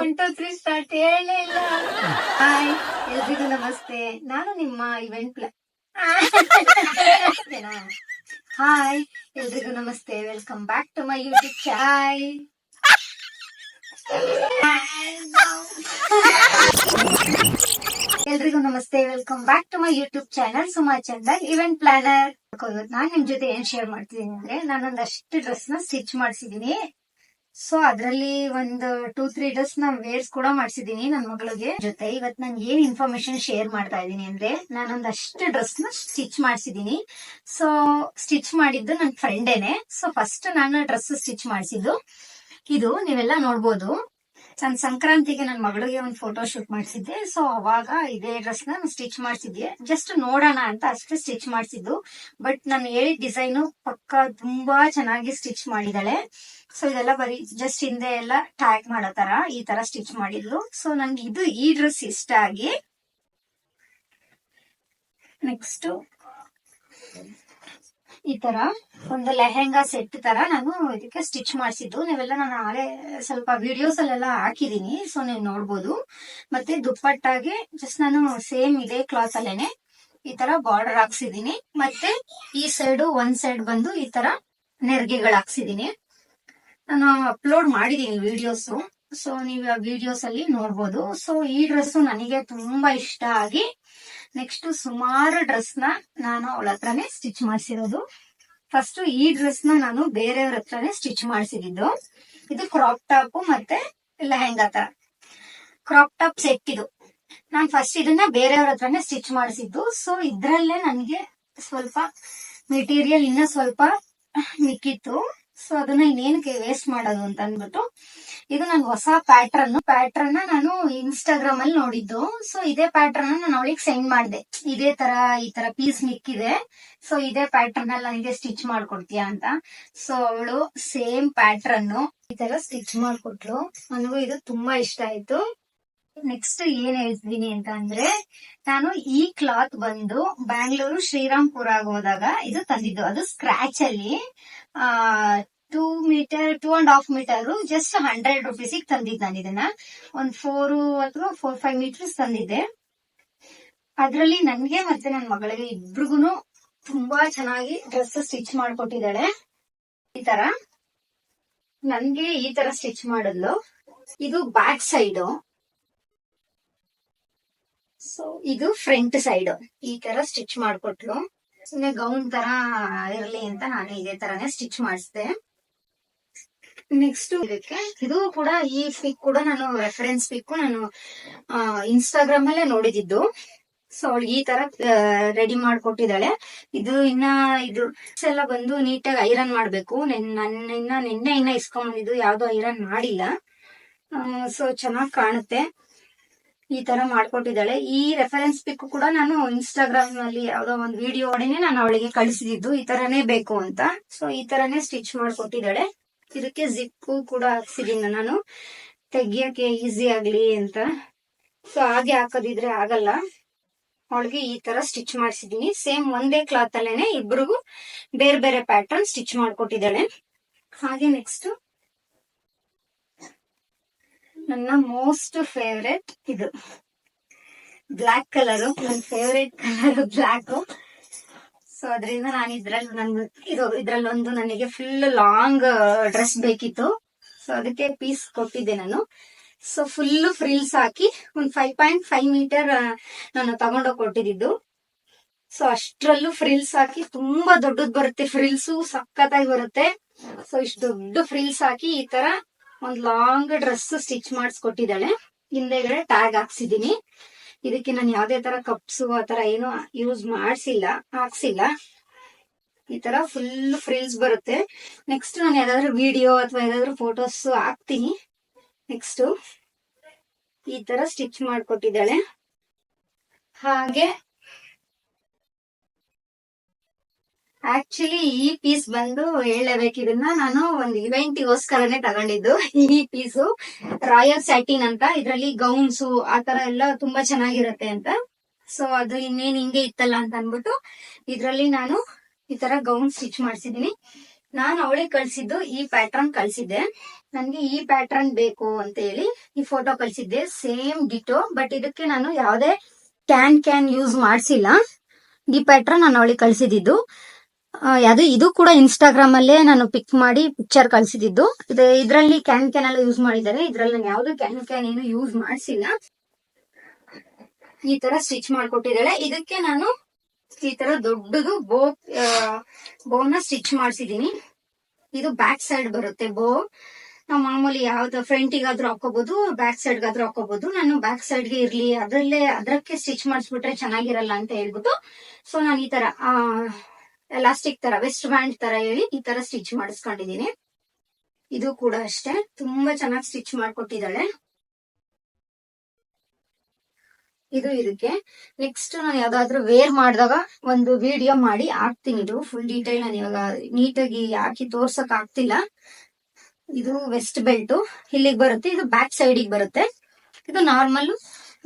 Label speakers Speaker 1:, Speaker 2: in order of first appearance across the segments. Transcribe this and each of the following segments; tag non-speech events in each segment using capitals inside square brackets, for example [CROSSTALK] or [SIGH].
Speaker 1: One to three start ಹೇಳೇ ಇಲ್ಲ hi ಎಲ್ರಿಗೂ ನಮಸ್ತೆ. ನಾನು ನಿಮ್ಮ ಇವೆಂಟ್ ಪ್ಲಾ ಹಾಯ್ ಎಲ್ರಿಗೂ ನಮಸ್ತೆ. Welcome back to my YouTube ಚಾಯ್ ಎಲ್ರಿಗೂ ನಮಸ್ತೆ. Welcome back to my YouTube channel Suma Chandan event planner ನಾನ್ ನಿಮ್ ಜೊತೆ ಏನ್ ಶೇರ್ ಮಾಡ್ತಿದ್ದೀನಿ ಅಂದ್ರೆ ನಾನೊಂದಷ್ಟು ಡ್ರೆಸ್ನ ಸ್ಟಿಚ್ ಮಾಡಿಸಿದೀನಿ. ಸೊ ಅದ್ರಲ್ಲಿ ಒಂದು ಟೂ ತ್ರೀ ಡ್ರೆಸ್ನ ವೇರ್ಸ್ ಕೂಡ ಮಾಡ್ಸಿದೀನಿ ನನ್ ಮಗಳಿಗೆ. ಜೊತೆ ಇವತ್ ನಾನು ಏನ್ ಇನ್ಫಾರ್ಮೇಶನ್ ಶೇರ್ ಮಾಡ್ತಾ ಇದೀನಿ ಅಂದ್ರೆ ನಾನೊಂದಷ್ಟು ಡ್ರೆಸ್ನ ಸ್ಟಿಚ್ ಮಾಡಿಸಿದೀನಿ. ಸೊ ಸ್ಟಿಚ್ ಮಾಡಿದ್ದು ನನ್ ಫ್ರೆಂಡೇನೆ ಸೊ ಫಸ್ಟ್ ನಾನು ಡ್ರೆಸ್ ಸ್ಟಿಚ್ ಮಾಡಿಸಿದ್ದು. ಇದು ನೀವೆಲ್ಲ ನೋಡ್ಬೋದು. ನಾನು ಸಂಕ್ರಾಂತಿಗೆ ನನ್ನ ಮಗಳಿಗೆ ಒಂದು ಫೋಟೋ ಶೂಟ್ ಮಾಡಿಸಿದ್ದೆ. ಸೊ ಅವಾಗ ಇದೇ ಡ್ರೆಸ್ನ ಸ್ಟಿಚ್ ಮಾಡಿಸಿದ್ಯೆ ಜಸ್ಟ್ ನೋಡೋಣ ಅಂತ ಅಷ್ಟೇ ಸ್ಟಿಚ್ ಮಾಡಿಸಿದ್ದು. ಬಟ್ ನಾನು ಹೇಳಿದ ಡಿಸೈನು ಪಕ್ಕ ತುಂಬಾ ಚೆನ್ನಾಗಿ ಸ್ಟಿಚ್ ಮಾಡಿದಾಳೆ ಸೊ ಇದೆಲ್ಲ ಬರೀ ಜಸ್ಟ್ ಹಿಂದೆ ಎಲ್ಲ ಟ್ಯಾಕ್ ಮಾಡೋ ತರ ಈ ತರ ಸ್ಟಿಚ್ ಮಾಡಿದ್ಲು. ಸೊ ನಂಗೆ ಇದು ಈ ಡ್ರೆಸ್ ಇಷ್ಟ ಆಗಿ ನೆಕ್ಸ್ಟ್ ಈ ತರ ಒಂದು ಲೆಹೆಂಗಾ ಸೆಟ್ ತರ ನಾನು ಇದಕ್ಕೆ ಸ್ಟಿಚ್ ಮಾಡಿಸಿದ್ದು. ನೀವೆಲ್ಲ ನಾನು ಹಳೆ ಸ್ವಲ್ಪ ವಿಡಿಯೋಸ್ ಅಲ್ಲೆಲ್ಲ ಹಾಕಿದೀನಿ ಸೊ ನೀವು ನೋಡ್ಬೋದು. ಮತ್ತೆ ದುಪ್ಪಟ್ಟಾಗೆ ಜಸ್ಟ್ ನಾನು ಸೇಮ್ ಇದೇ ಕ್ಲಾತ್ ಅಲ್ಲೇನೆ ಈ ತರ ಬಾರ್ಡರ್ ಹಾಕ್ಸಿದೀನಿ ಮತ್ತೆ ಈ ಸೈಡ್ ಒಂದ್ ಸೈಡ್ ಬಂದು ಈ ತರ ನೆರಿಗೆಗಳು ಹಾಕ್ಸಿದೀನಿ ನಾನು ಅಪ್ಲೋಡ್ ಮಾಡಿದೀನಿ ವಿಡಿಯೋಸ್ ಸೊ ನೀವು ವಿಡಿಯೋಸ್ ಅಲ್ಲಿ ನೋಡ್ಬೋದು. ಸೊ ಈ ಡ್ರೆಸ್ ನನಗೆ ತುಂಬಾ ಇಷ್ಟ ಆಗಿ ನೆಕ್ಸ್ಟ್ ಸುಮಾರು ಡ್ರೆಸ್ನ ನಾನು ಅವಳ ಹತ್ರನೇ ಸ್ಟಿಚ್ ಮಾಡಿಸಿರೋದು. ಫಸ್ಟ್ ಈ ಡ್ರೆಸ್ನ ನಾನು ಬೇರೆಯವ್ರ ಹತ್ರನೇ ಸ್ಟಿಚ್ ಮಾಡಿಸಿದ್ದು. ಇದು ಕ್ರಾಪ್ ಟಾಪ್ ಮತ್ತೆ ಲೆಹೆಂಗಾ ತರ. ಕ್ರಾಪ್ ಟಾಪ್ ಸೆಟ್ ಇದು. ನಾನು ಫಸ್ಟ್ ಇದನ್ನ ಬೇರೆಯವ್ರ ಹತ್ರನೇ ಸ್ಟಿಚ್ ಮಾಡಿಸಿದ್ದು. ಸೊ ಇದ್ರಲ್ಲೇ ನನ್ಗೆ ಸ್ವಲ್ಪ ಮೆಟೀರಿಯಲ್ ಇನ್ನ ಸ್ವಲ್ಪ ಮಿಕ್ಕಿತ್ತು. ಸೊ ಅದನ್ನ ಇನ್ನೇನಕ್ಕೆ ವೇಸ್ಟ್ ಮಾಡೋದು ಅಂತ ಅಂದ್ಬಿಟ್ಟು ಇದು ನನ್ ಹೊಸ ಪ್ಯಾಟ್ರನ್ ಪ್ಯಾಟ್ರನ್ ನಾನು ಇನ್ಸ್ಟಾಗ್ರಾಮ್ ಅಲ್ಲಿ ನೋಡಿದ್ದು. ಸೊ ಇದೇ ಪ್ಯಾಟ್ರನ್ ನಾನು ಅವಳಿಗೆ ಸೆಂಡ್ ಮಾಡಿದೆ. ಇದೇ ತರ, ಈ ತರ ಪೀಸ್ ಮಿಕ್ಕಿದೆ. ಸೊ ಇದೇ ಪ್ಯಾಟ್ರನ್ ಅಲ್ಲಿ ನನಗೆ ಸ್ಟಿಚ್ ಮಾಡ್ಕೊಡ್ತೀಯಾ ಅಂತ. ಸೊ ಅವಳು ಸೇಮ್ ಪ್ಯಾಟ್ರನ್ ಈ ತರ ಸ್ಟಿಚ್ ಮಾಡ್ಕೊಟ್ಲು. ನನಗೂ ಇದು ತುಂಬಾ ಇಷ್ಟ ಆಯ್ತು. ನೆಕ್ಸ್ಟ್ ಏನ್ ಹೇಳ್ತೀನಿ ಅಂತ ಅಂದ್ರೆ, ನಾನು ಈ ಕ್ಲಾತ್ ಬಂದು ಬ್ಯಾಂಗ್ಳೂರು ಶ್ರೀರಾಮ್ಪುರ ಹೋದಾಗ ಇದು ತಂದಿದ್ದು. ಅದು ಸ್ಕ್ರಾಚ್ ಅಲ್ಲಿ two metre two and half metre just hundred rupees ತಂದಿದ್ದು ನಾನು ಇದನ್ನ. ಒಂದ್ ಫೋರ್ ಅಥವಾ ಫೋರ್ ಫೈವ್ ಮೀಟರ್ಸ್ ತಂದಿದ್ದೆ. ಅದ್ರಲ್ಲಿ ನನ್ಗೆ ಮತ್ತೆ ನನ್ನ ಮಗಳಿಗೆ ಇಬ್ರಿಗೂ ತುಂಬಾ ಚೆನ್ನಾಗಿ ಡ್ರೆಸ್ ಸ್ಟಿಚ್ ಮಾಡ್ಕೊಟ್ಟಿದ್ದಾಳೆ. ಈ ತರ. ನನ್ಗೆ ಈ ತರ ಸ್ಟಿಚ್ ಮಾಡಿದ್ಲು. ಇದು ಬ್ಯಾಕ್ ಸೈಡ್ ಸೊ ಇದು ಫ್ರಂಟ್ ಸೈಡ್ ಈ ತರ ಸ್ಟಿಚ್ ಮಾಡ್ಕೊಟ್ಲು. ಸುಮ್ನೆ ಗೌನ್ ತರ ಇರ್ಲಿ ಅಂತ ನಾನು ಇದೇ ತರಾನೇ ಸ್ಟಿಚ್ ಮಾಡಿಸ್ದೆ. ನೆಕ್ಸ್ಟ್ ಇದಕ್ಕೆ ಇದು ಕೂಡ ಈ ಪಿಕ್ ಕೂಡ ನಾನು ರೆಫರೆನ್ಸ್ ಪಿಕ್ ನಾನು ಇನ್ಸ್ಟಾಗ್ರಾಮ್ ಅಲ್ಲೇ ನೋಡಿದಿದ್ದು. ಸೊ ಅವಳು ಈ ತರ ರೆಡಿ ಮಾಡ್ಕೊಟ್ಟಿದ್ದಾಳೆ. ಇದು ಇನ್ನ ಇದು ಎಲ್ಲ ಬಂದು ನೀಟಾಗಿ ಐರನ್ ಮಾಡ್ಬೇಕು. ನನ್ನ ಇನ್ನ ನಿನ್ನೆ ಇನ್ನ ಇಸ್ಕೊಂಬಂದಿದ್ದು ಯಾವ್ದು ಐರನ್ ಮಾಡಿಲ್ಲ. ಸೊ ಚೆನ್ನಾಗ್ ಕಾಣುತ್ತೆ. ಈ ತರ ಮಾಡ್ಕೊಟ್ಟಿದ್ದಾಳೆ. ಈ ರೆಫರೆನ್ಸ್ ಪಿಕ್ ಕೂಡ ನಾನು ಇನ್ಸ್ಟಾಗ್ರಾಮ್ನಲ್ಲಿ ಯಾವ್ದೋ ಒಂದು ವಿಡಿಯೋ ನಾನು ಅವಳಿಗೆ ಕಳಿಸಿದ್ದು ಈ ತರನೇ ಬೇಕು ಅಂತ. ಸೊ ಈ ತರನೇ ಸ್ಟಿಚ್ ಮಾಡ್ಕೊಟ್ಟಿದ್ದಾಳೆ. ಇದಕ್ಕೆ ಜಿಪ್ಪು ಕೂಡ ಹಾಕ್ಸಿದೀನಿ ನಾನು. ತೆಗಿಯಕ್ಕೆ ಈಸಿ ಆಗ್ಲಿ ಅಂತ. ಸೊ ಹಾಗೆ ಹಾಕೋದಿದ್ರೆ ಆಗಲ್ಲ. ಅವಳಿಗೆ ಈ ತರ ಸ್ಟಿಚ್ ಮಾಡಿಸಿದೀನಿ ಸೇಮ್ ಒಂದೇ ಕ್ಲಾತ್ ಅಲ್ಲೇನೆ ಇಬ್ರಿಗೂ ಬೇರೆ ಬೇರೆ ಪ್ಯಾಟರ್ನ್ ಸ್ಟಿಚ್ ಮಾಡ್ಕೊಟ್ಟಿದ್ದಾಳೆ. ಹಾಗೆ ನೆಕ್ಸ್ಟ್ ನನ್ನ ಮೋಸ್ಟ್ ಫೇವ್ರೆಟ್ ಇದು. ಬ್ಲಾಕ್ ಕಲರ್ ನನ್ನ ಫೇವ್ರೆಟ್ ಕಲರ್ ಬ್ಲಾಕ್ ಸೊ ಅದರಿಂದ ನಾನು ಇದ್ರಲ್ಲಿ ನನ್ ಇದು ಇದ್ರಲ್ಲಿ ಒಂದು ನನಗೆ ಫುಲ್ ಲಾಂಗ್ ಡ್ರೆಸ್ ಬೇಕಿತ್ತು. ಸೊ ಅದಕ್ಕೆ ಪೀಸ್ ಕೊಟ್ಟಿದ್ದೆ ನಾನು. ಸೊ ಫುಲ್ ಫ್ರಿಲ್ಸ್ ಹಾಕಿ ಒಂದ್ ಫೈವ್ ಪಾಯಿಂಟ್ ಫೈವ್ ಮೀಟರ್ ನಾನು ತಗೊಂಡೋಗಿ ಕೊಟ್ಟಿದ್ದು. ಸೊ ಅಷ್ಟರಲ್ಲೂ ಫ್ರಿಲ್ಸ್ ಹಾಕಿ ತುಂಬಾ ದೊಡ್ಡದ್ ಬರುತ್ತೆ. ಫ್ರಿಲ್ಸು ಸಖತ್ತಾಗಿ ಬರುತ್ತೆ. ಸೊ ಇಷ್ಟು ದೊಡ್ಡ ಫ್ರಿಲ್ಸ್ ಹಾಕಿ ಈ ತರ ಒಂದ್ ಲಾಂಗ್ ಡ್ರೆಸ್ ಸ್ಟಿಚ್ ಮಾಡಿಸ್ಕೊಟ್ಟಿದ್ದಾಳೆ ಹಿಂದೆಗಡೆ ಟ್ಯಾಗ್ ಹಾಕ್ಸಿದೀನಿ ಇದಕ್ಕೆ ನಾನು ಯಾವ್ದೇ ತರ ಕಪ್ಸು ಆ ತರ ಏನು ಯೂಸ್ ಮಾಡ್ಸಿಲ್ಲ, ಹಾಕ್ಸಿಲ್ಲ. ಈ ತರ ಫುಲ್ ಫ್ರಿಲ್ಸ್ ಬರುತ್ತೆ. ನೆಕ್ಸ್ಟ್ ನಾನು ಯಾವ್ದಾದ್ರು ವಿಡಿಯೋ ಅಥವಾ ಯಾವ್ದಾದ್ರು ಫೋಟೋಸ್ ಹಾಕ್ತೀನಿ. ನೆಕ್ಸ್ಟ್ ಈ ತರ ಸ್ಟಿಚ್ ಮಾಡ್ಕೊಟ್ಟಿದ್ದಾಳೆ. ಹಾಗೆ ಆಕ್ಚುಲಿ ಈ ಪೀಸ್ ಬಂದು ಹೇಳಬೇಕು. ನಾನು ಒಂದು ಇವೆಂಟಿಗೋಸ್ಕರನೇ ತಗೊಂಡಿದ್ದು. ಈ ಪೀಸು ರಾಯಲ್ ಸ್ಯಾಟಿನ್ ಅಂತ. ಇದ್ರಲ್ಲಿ ಗೌನ್ಸ್ ಆತರ ತರ ಎಲ್ಲ ತುಂಬಾ ಚೆನ್ನಾಗಿರುತ್ತೆ ಅಂತ. ಸೊ ಅದು ಇನ್ನೇನ್ ಹಿಂಗೆ ಇತ್ತಲ್ಲ ಅಂತ ಅನ್ಬಿಟ್ಟು ಇದ್ರಲ್ಲಿ ನಾನು ಈ ತರ ಗೌನ್ ಸ್ಟಿಚ್ ಮಾಡಿಸಿದೀನಿ ನಾನು ಅವಳಿಗೆ ಕಳ್ಸಿದ್ದು, ಈ ಪ್ಯಾಟರ್ನ್ ಕಳ್ಸಿದ್ದೆ. ನನ್ಗೆ ಈ ಪ್ಯಾಟರ್ನ್ ಬೇಕು ಅಂತ ಹೇಳಿ ಈ ಫೋಟೋ ಕಳ್ಸಿದ್ದೆ. ಸೇಮ್ ಡಿಟೋ ಬಟ್ ಇದಕ್ಕೆ ನಾನು ಯಾವ್ದೇ ಕ್ಯಾನ್ ಕ್ಯಾನ್ ಯೂಸ್ ಮಾಡ್ಸಿಲ್ಲ. ಈ ಪ್ಯಾಟರ್ನ್ ನಾನು ಅವಳಿಗೆ ಕಳ್ಸಿದ್ದು. ಅದು ಇದು ಕೂಡ ಇನ್ಸ್ಟಾಗ್ರಾಮ್ ಅಲ್ಲೇ ನಾನು ಪಿಕ್ ಮಾಡಿ ಪಿಕ್ಚರ್ ಕಳ್ಸಿದ್ದು. ಇದರಲ್ಲಿ ಕ್ಯಾನ್ ಕ್ಯಾನ್ ಎಲ್ಲ ಯೂಸ್ ಮಾಡಿದ್ದಾರೆ. ಇದ್ರಲ್ಲಿ ನಾನು ಯಾವ್ದು ಕ್ಯಾನ್ ಕ್ಯಾನ್ ಏನು ಯೂಸ್ ಮಾಡ್ಸಿಲ್ಲ. ಈ ತರ ಸ್ಟಿಚ್ ಮಾಡ್ಕೊಟ್ಟಿದ್ದಾಳೆ ಇದಕ್ಕೆ ನಾನು ಈ ತರ ದೊಡ್ಡದು ಬೋ ಬೋನ ಸ್ಟಿಚ್ ಮಾಡ್ಸಿದೀನಿ ಇದು ಬ್ಯಾಕ್ ಸೈಡ್ ಬರುತ್ತೆ ಬೋ ನಾವು ಮಾಮೂಲಿ ಯಾವ್ದು ಫ್ರಂಟಿಗಾದ್ರೂ ಹಾಕೋಬಹುದು ಬ್ಯಾಕ್ ಸೈಡ್ ಗಾದ್ರೂ ಹಾಕೋಬಹುದು ನಾನು ಬ್ಯಾಕ್ ಸೈಡ್ಗೆ ಇರ್ಲಿ. ಅದ್ರಲ್ಲೇ ಅದಕ್ಕೆ ಸ್ಟಿಚ್ ಮಾಡಿಸ್ಬಿಟ್ರೆ ಚೆನ್ನಾಗಿರಲ್ಲ ಅಂತ ಹೇಳ್ಬಿಟ್ಟು. ಸೊ ನಾನು ಈ ತರ ಎಲಾಸ್ಟಿಕ್ ತರ ವೆಸ್ಟ್ ಬ್ಯಾಂಡ್ ತರ ಹೇಳಿ ಈ ತರ ಸ್ಟಿಚ್ ಮಾಡಿಸ್ಕೊಂಡಿದೀನಿ. ಇದು ಕೂಡ ಅಷ್ಟೇ. ತುಂಬಾ ಚೆನ್ನಾಗಿ ಸ್ಟಿಚ್ ಮಾಡ್ಕೊಟ್ಟಿದ್ದಾಳೆ. ಇದು ಇದಕ್ಕೆ. ನೆಕ್ಸ್ಟ್ ನಾನು ಯಾವ್ದಾದ್ರು ವೇರ್ ಮಾಡಿದಾಗ ಒಂದು ವಿಡಿಯೋ ಮಾಡಿ ಹಾಕ್ತೀನಿ. ಇದು ಫುಲ್ ಡೀಟೇಲ್ ನಾನು ಇವಾಗ ನೀಟಾಗಿ ಹಾಕಿ ತೋರ್ಸಕ್ ಆಗ್ತಿಲ್ಲ. ಇದು ವೆಸ್ಟ್ ಬೆಲ್ಟ್ ಇಲ್ಲಿಗೆ ಬರುತ್ತೆ, ಇದು ಬ್ಯಾಕ್ ಸೈಡಿಗೆ ಬರುತ್ತೆ. ಇದು ನಾರ್ಮಲ್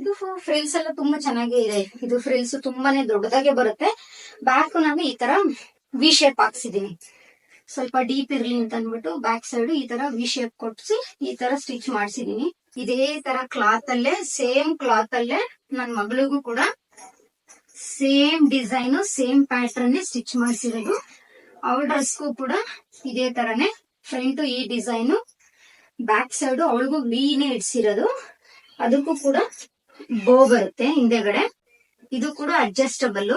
Speaker 1: ಇದು ಫ್ರಿಲ್ಸ್ ಎಲ್ಲ ತುಂಬಾ ಚೆನ್ನಾಗಿ ಇದೆ. ಇದು ಫ್ರಿಲ್ಸ್ ತುಂಬಾನೇ ದೊಡ್ಡದಾಗೆ ಬರುತ್ತೆ. ಬ್ಯಾಕ್ ನಾನು ಈ ತರ ವಿ ಶೇಪ್ ಹಾಕ್ಸಿದೀನಿ ಸ್ವಲ್ಪ ಡೀಪ್ ಇರ್ಲಿ ಅಂತ ಅಂದ್ಬಿಟ್ಟು ಬ್ಯಾಕ್ ಸೈಡ್ ಈ ತರ ವಿ ಶೇಪ್ ಕೊಟ್ಸಿ ಈ ತರ ಸ್ಟಿಚ್ ಮಾಡ್ಸಿದೀನಿ. ಇದೇ ತರ ಕ್ಲಾತ್ ಅಲ್ಲೇ ಸೇಮ್ ಕ್ಲಾತ್ ಅಲ್ಲೇ ನನ್ ಮಗಳಿಗೂ ಕೂಡ same design same pattern stitch ಮಾಡಿಸಿರೋದು. ಅವಳ ಡ್ರೆಸ್ಗೂ ಕೂಡ ಇದೇ ತರನೇ ಫ್ರಂಟ್ ಈ ಡಿಸೈನ್ ಬ್ಯಾಕ್ ಸೈಡ್ ಅವಳಿಗೂ ವೀನೇ ಇಡ್ಸಿರೋದು. ಅದಕ್ಕೂ ಕೂಡ ಬೋ ಬರುತ್ತೆ ಹಿಂದೆಗಡೆ. ಇದು ಕೂಡ ಅಡ್ಜಸ್ಟಬಲ್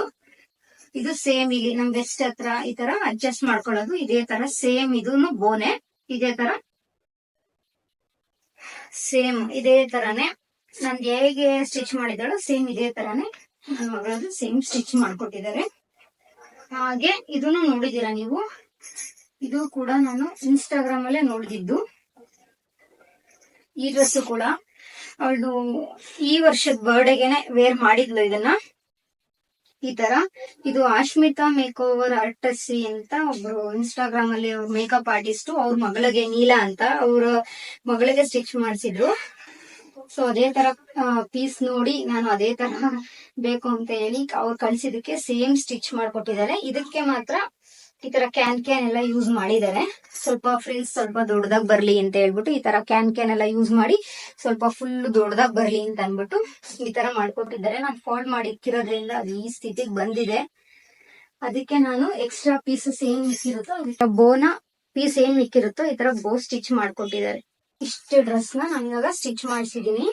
Speaker 1: ಇದು ಸೇಮ್ ಇಲ್ಲಿ ನಮ್ ವೆಸ್ಟ್ ಹತ್ರ ಈ ತರ ಅಡ್ಜಸ್ಟ್ ಮಾಡ್ಕೊಳ್ಳೋದು. ಇದೇ ತರ ಸೇಮ್ ಇದೂನು ಬೋನೆ. ಇದೇ ತರ. ಸೇಮ್ ಇದೇ ತರಾನೇ. ನನ್ಗೆ ಹೇಗೆ ಸ್ಟಿಚ್ ಮಾಡಿದಾಳೋ ಸೇಮ್ ಇದೇ ತರಾನೇ ನನ್ನ ಮಗಳದು ಸೇಮ್ ಸ್ಟಿಚ್ ಮಾಡ್ಕೊಟ್ಟಿದ್ದಾರೆ. ಹಾಗೆ ಇದನ್ನು ನೋಡಿದೀರಾ ನೀವು? ಇದು ಕೂಡ ನಾನು ಇನ್ಸ್ಟಾಗ್ರಾಮ್ ಅಲ್ಲೇ ನೋಡಿದ್ದು ಈ ಡ್ರೆಸ್ ಕೂಡ. ಅವಳು ಈ ವರ್ಷದ ಬರ್ಡೇಗೆನೆ ವೇರ್ ಮಾಡಿದ್ಲು ಇದನ್ನ. ಈ ತರ. ಇದು ಆಶ್ಮಿತಾ ಮೇಕ್ ಓವರ್ ಆರ್ಟಿಸಿ ಅಂತ ಒಬ್ರು ಇನ್ಸ್ಟಾಗ್ರಾಮ್ ಅಲ್ಲಿ ಮೇಕಪ್ ಆರ್ಟಿಸ್ಟ್ ಅವ್ರ ಮಗಳಿಗೆ ನೀಲಾ ಅಂತ. ಅವ್ರ ಮಗಳಿಗೆ ಸ್ಟಿಚ್ ಮಾಡಿಸಿದ್ರು. ಸೊ ಅದೇ ತರ ಪೀಸ್ ನೋಡಿ ನಾನು ಅದೇ ತರ [LAUGHS] ಬೇಕು ಅಂತ ಹೇಳಿ ಅವ್ರು ಕಳ್ಸಿದಕ್ಕೆ ಸೇಮ್ ಸ್ಟಿಚ್ ಮಾಡ್ಕೊಟ್ಟಿದ್ದಾರೆ. ಇದಕ್ಕೆ ಮಾತ್ರ ಈ ತರ ಕ್ಯಾನ್ ಕ್ಯಾನ್ ಎಲ್ಲ ಯೂಸ್ ಮಾಡಿದ್ದಾರೆ ಸ್ವಲ್ಪ ಫ್ರಿಲ್ಸ್ ಸ್ವಲ್ಪ ದೊಡ್ಡದಾಗಿ ಬರ್ಲಿ ಅಂತ ಹೇಳ್ಬಿಟ್ಟು ಈ ತರ ಕ್ಯಾನ್ ಕ್ಯಾನ್ ಎಲ್ಲ ಯೂಸ್ ಮಾಡಿ ಸ್ವಲ್ಪ ಫುಲ್ ದೊಡ್ಡದಾಗಿ ಬರ್ಲಿ ಅಂತ ಅನ್ಬಿಟ್ಟು ಈ ತರ ಮಾಡ್ಕೊಟ್ಟಿದ್ದಾರೆ. ನಾನು ಫೋಲ್ಡ್ ಮಾಡಿ ಇಕ್ಕಿರೋದ್ರಿಂದ ಅದು ಈ ಸ್ಥಿತಿಗೆ ಬಂದಿದೆ. ಅದಕ್ಕೆ ನಾನು ಎಕ್ಸ್ಟ್ರಾ ಪೀಸಸ್ ಏನ್ ಮಿಕ್ಕಿರುತ್ತೋ ಬೋನ ಪೀಸ್ ಏನ್ ಮಿಕ್ಕಿರುತ್ತೋ ಈ ತರ ಬೋ ಸ್ಟಿಚ್ ಮಾಡ್ಕೊಟ್ಟಿದ್ದಾರೆ. ಇಷ್ಟು ಡ್ರೆಸ್ನ ನಾನು ಇವಾಗ ಸ್ಟಿಚ್ ಮಾಡಿಸಿದೀನಿ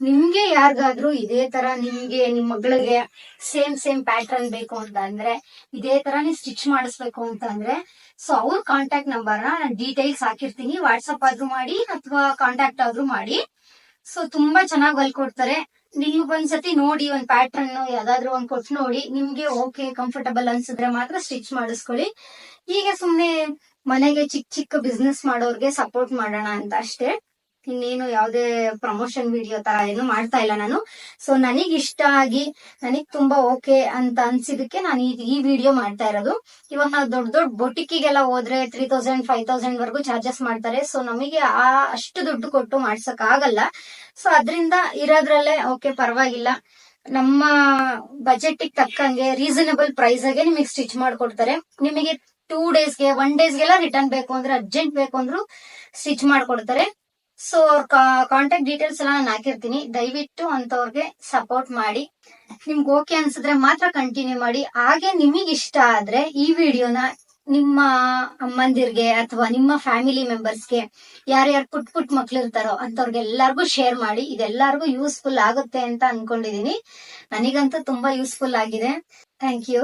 Speaker 1: ನಿಮ್ಗೆ ಯಾರಿಗಾದ್ರೂ ಇದೇ ತರ ನಿಮ್ಗೆ, ನಿಮ್ ಮಗಳಿಗೆ ಸೇಮ್ ಸೇಮ್ ಪ್ಯಾಟರ್ನ್ ಬೇಕು ಅಂತ ಅಂದ್ರೆ, ಇದೇ ತರಾನೇ ಸ್ಟಿಚ್ ಮಾಡಿಸ್ಬೇಕು ಅಂತ ಅಂದ್ರೆ ಸೊ ಅವ್ರ ಕಾಂಟ್ಯಾಕ್ಟ್ ನಂಬರ್ ನಾನು ಡೀಟೇಲ್ಸ್ ಹಾಕಿರ್ತೀನಿ. ವಾಟ್ಸಪ್ ಆದ್ರೂ ಮಾಡಿ ಅಥವಾ ಕಾಂಟ್ಯಾಕ್ಟ್ ಆದ್ರೂ ಮಾಡಿ. ಸೊ ತುಂಬಾ ಚೆನ್ನಾಗಿ ಹೊಲ್ಕೊಡ್ತಾರೆ ನಿಮ್ಗೊಂದ್ಸತಿ ನೋಡಿ, ಒಂದ್ ಪ್ಯಾಟರ್ನ್ ಯಾವ್ದಾದ್ರು ಒಂದ್ ಕೊಟ್ಟು ನೋಡಿ, ನಿಮ್ಗೆ ಓಕೆ ಕಂಫರ್ಟಬಲ್ ಅನ್ಸಿದ್ರೆ ಮಾತ್ರ ಸ್ಟಿಚ್ ಮಾಡಿಸ್ಕೊಳ್ಳಿ. ಈಗ ಸುಮ್ನೆ ಮನೆಗೆ ಚಿಕ್ಕ ಚಿಕ್ಕ ಬಿಸ್ನೆಸ್ ಮಾಡೋರ್ಗೆ ಸಪೋರ್ಟ್ ಮಾಡೋಣ ಅಂತ ಅಷ್ಟೇ. ಇನ್ನೇನು ಯಾವ್ದೇ ಪ್ರಮೋಷನ್ ವಿಡಿಯೋ ತರ ಏನು ಮಾಡ್ತಾ ಇಲ್ಲ ನಾನು. ಸೊ ನನಗ್ ಇಷ್ಟ ಆಗಿ ನನಗ್ ತುಂಬಾ ಓಕೆ ಅಂತ ಅನ್ಸಿದಕ್ಕೆ ನಾನು ಈ ವಿಡಿಯೋ ಮಾಡ್ತಾ ಇರೋದು. ಇವಾಗ ನಾವು ದೊಡ್ಡ ದೊಡ್ಡ ಬೊಟಿಕಿಗೆಲ್ಲ ಹೋದ್ರೆ ತ್ರೀ ತೌಸಂಡ್ ಫೈವ್ ತೌಸಂಡ್ ವರ್ಗು ಚಾರ್ಜಸ್ ಮಾಡ್ತಾರೆ. ಸೊ ನಮಗೆ ಆ ಅಷ್ಟು ದುಡ್ಡು ಕೊಟ್ಟು ಮಾಡ್ಸಕ್ ಆಗಲ್ಲ ಸೊ ಅದರಿಂದ ಇರೋದ್ರಲ್ಲೇ ಓಕೆ ಪರವಾಗಿಲ್ಲ. ನಮ್ಮ ಬಜೆಟ್ ತಕ್ಕಂಗೆ ರೀಸನಬಲ್ ಪ್ರೈಸ್ ಆಗಿ ನಿಮಗೆ ಸ್ಟಿಚ್ ಮಾಡ್ಕೊಡ್ತಾರೆ. ನಿಮಗೆ ಟೂ ಡೇಸ್ಗೆ ಒನ್ ಡೇಸ್ಗೆಲ್ಲ ರಿಟರ್ನ್ ಬೇಕು ಅಂದ್ರೆ ಅರ್ಜೆಂಟ್ ಬೇಕು ಅಂದ್ರೂ ಸ್ಟಿಚ್ ಮಾಡ್ಕೊಡ್ತಾರೆ. ಸೊ ಅವ್ರ ಕಾಂಟ್ಯಾಕ್ಟ್ ಡೀಟೇಲ್ಸ್ ಎಲ್ಲ ನಾನು ಹಾಕಿರ್ತೀನಿ. ದಯವಿಟ್ಟು ಅಂತವ್ರಿಗೆ ಸಪೋರ್ಟ್ ಮಾಡಿ. ನಿಮ್ಗೆ ಓಕೆ ಅನ್ಸಿದ್ರೆ ಮಾತ್ರ ಕಂಟಿನ್ಯೂ ಮಾಡಿ. ಹಾಗೆ ನಿಮಗೆ ಇಷ್ಟ ಆದ್ರೆ ಈ ವಿಡಿಯೋನ ನಿಮ್ಮ ಅಮ್ಮಂದಿರ್ಗೆ ಅಥವಾ ನಿಮ್ಮ ಫ್ಯಾಮಿಲಿ ಮೆಂಬರ್ಸ್ಗೆ ಯಾರ್ಯಾರು ಪುಟ್ ಪುಟ್ ಮಕ್ಳು ಇರ್ತಾರೋ ಅಂತವ್ರಿಗೆ ಎಲ್ಲಾರ್ಗು ಶೇರ್ ಮಾಡಿ. ಇದೆಲ್ಲರಿಗೂ ಯೂಸ್ಫುಲ್ ಆಗುತ್ತೆ ಅಂತ ಅನ್ಕೊಂಡಿದೀನಿ. ನನಗಂತೂ ತುಂಬಾ ಯೂಸ್ಫುಲ್ ಆಗಿದೆ. Thank you